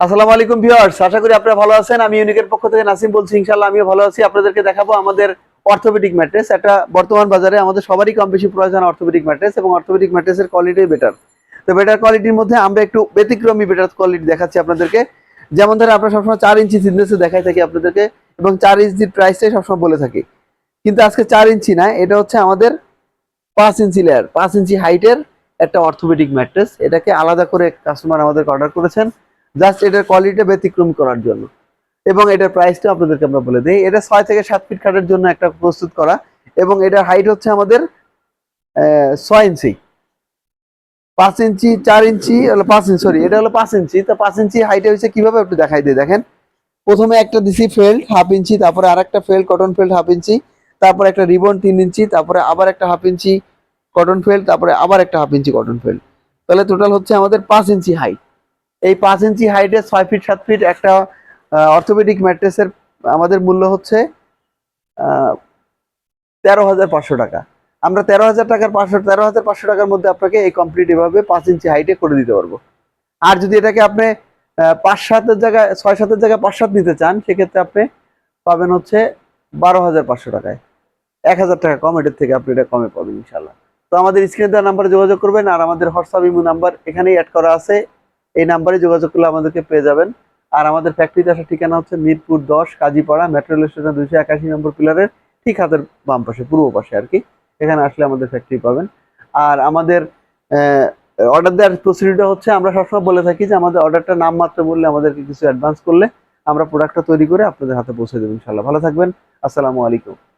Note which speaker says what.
Speaker 1: আসসালামু আলাইকুম ভিউয়ার্স, আশা করি আপনারা ভালো আছেন। আমি ইউনিকের পক্ষ থেকে নাসিম বলছি, ইনশাআল্লাহ আমিও ভালো আছি। আপনাদেরকে দেখাবো আমাদের অর্থোপেডিক ম্যাট্রেস। একটা বর্তমান বাজারে আমাদের সবারই কম বেশি প্রয়োজন অর্থোপেডিক ম্যাট্রেস এবং অর্থোপেডিক ম্যাট্রেসের কোয়ালিটি বেটার। তো বেটার কোয়ালিটির মধ্যে আমরা একটু ব্যতিক্রমী বেটার কোয়ালিটি দেখাচ্ছি আপনাদেরকে। যেমন ধরে আমরা সবসময় চার ইঞ্চি থিকনেসে দেখাই থাকি আপনাদেরকে এবং চার ইঞ্চির প্রাইসটাই সবসময় বলে থাকি। কিন্তু আজকে চার ইঞ্চি না, এটা হচ্ছে আমাদের পাঁচ ইঞ্চি লেয়ার পাঁচ ইঞ্চি হাইটের একটা অর্থোপেডিক ম্যাট্রেস। এটাকে আলাদা করে কাস্টমার আমাদেরকে অর্ডার করেছেন। জাস্ট এটার কোয়ালিটি ব্যতিক্রম করার জন্য। এবং এটার প্রাইসটা আপনাদেরকে আমরা বলে দিই। এটা ছয় থেকে সাত ফিট খাটের জন্য একটা প্রস্তুত করা। এবং এটার হাইট হচ্ছে আমাদের ছয় ইঞ্চি। পাঁচ ইঞ্চি, চার ইঞ্চি, হলো পাঁচ ইঞ্চি সরি এটা হলো পাঁচ ইঞ্চি। তো পাঁচ ইঞ্চি হাইটে হচ্ছে কীভাবে একটু দেখাই দিই দেখেন। প্রথমে একটা দিছি ফেল্ড হাফ ইঞ্চি, তারপরে আর একটা felled cotton felled half inch. তারপরে একটা রিবন তিন ইঞ্চি, তারপরে আবার একটা হাফ ইঞ্চি কটন ফেল্ড তারপরে আবার একটা হাফ ইঞ্চি কটন ফেল্ড তাহলে টোটাল হচ্ছে আমাদের পাঁচ ইঞ্চি হাইট এই পাঁচ ইঞ্চি হাইটে ছয় ফিট সাত ফিট একটা অর্থোপেডিক ম্যাট্রেসের আমাদের মূল্য হচ্ছে তেরো হাজার পাঁচশো টাকা। আমরা তেরো হাজার টাকার পাঁচশো, তেরো হাজার পাঁচশো টাকার মধ্যে আপনাকে এই কমপ্লিট এভাবে পাঁচ ইঞ্চি হাইটে করে দিতে পারব। আর যদি এটাকে আপনি পাঁচ সাতের জায়গায়, ছয় সাতের জায়গায় পাঁচ সাত নিতে চান, সেক্ষেত্রে আপনি পাবেন হচ্ছে বারো হাজার পাঁচশো টাকায়। এক হাজার টাকা কম, এটার থেকে আপনি এটা কমে পাবেন ইনশাল্লাহ তো আমাদের স্ক্রিনে দেওয়া নাম্বারে যোগাযোগ করবেন, আর আমাদের হোয়াটসঅ্যাপ ইমো নাম্বার এখানেই অ্যাড করা আছে। এই নাম্বারে যোগাযোগ করলে আমাদেরকে পেয়ে যাবেন। আর আমাদের ফ্যাক্টরিতে আসার ঠিকানা হচ্ছে মিরপুর দশ, কাজীপাড়া মেট্রো রেল স্টেশন দুইশো একাশি নম্বর পিলারের ঠিক হাতের বাম পাশে, পূর্ব পাশে আর কি। এখানে আসলে আমাদের ফ্যাক্টরি পাবেন। আর আমাদের অর্ডার দেওয়ার প্রসিডিউরটা হচ্ছে, আমরা সবসময় বলে থাকি যে আমাদের অর্ডারটা নাম মাত্র বললে আমাদেরকে কিছু অ্যাডভান্স করলে আমরা প্রোডাক্টটা তৈরি করে আপনাদের হাতে পৌঁছে দেবো ইনশাল্লাহ ভালো থাকবেন। আসসালামু আলাইকুম।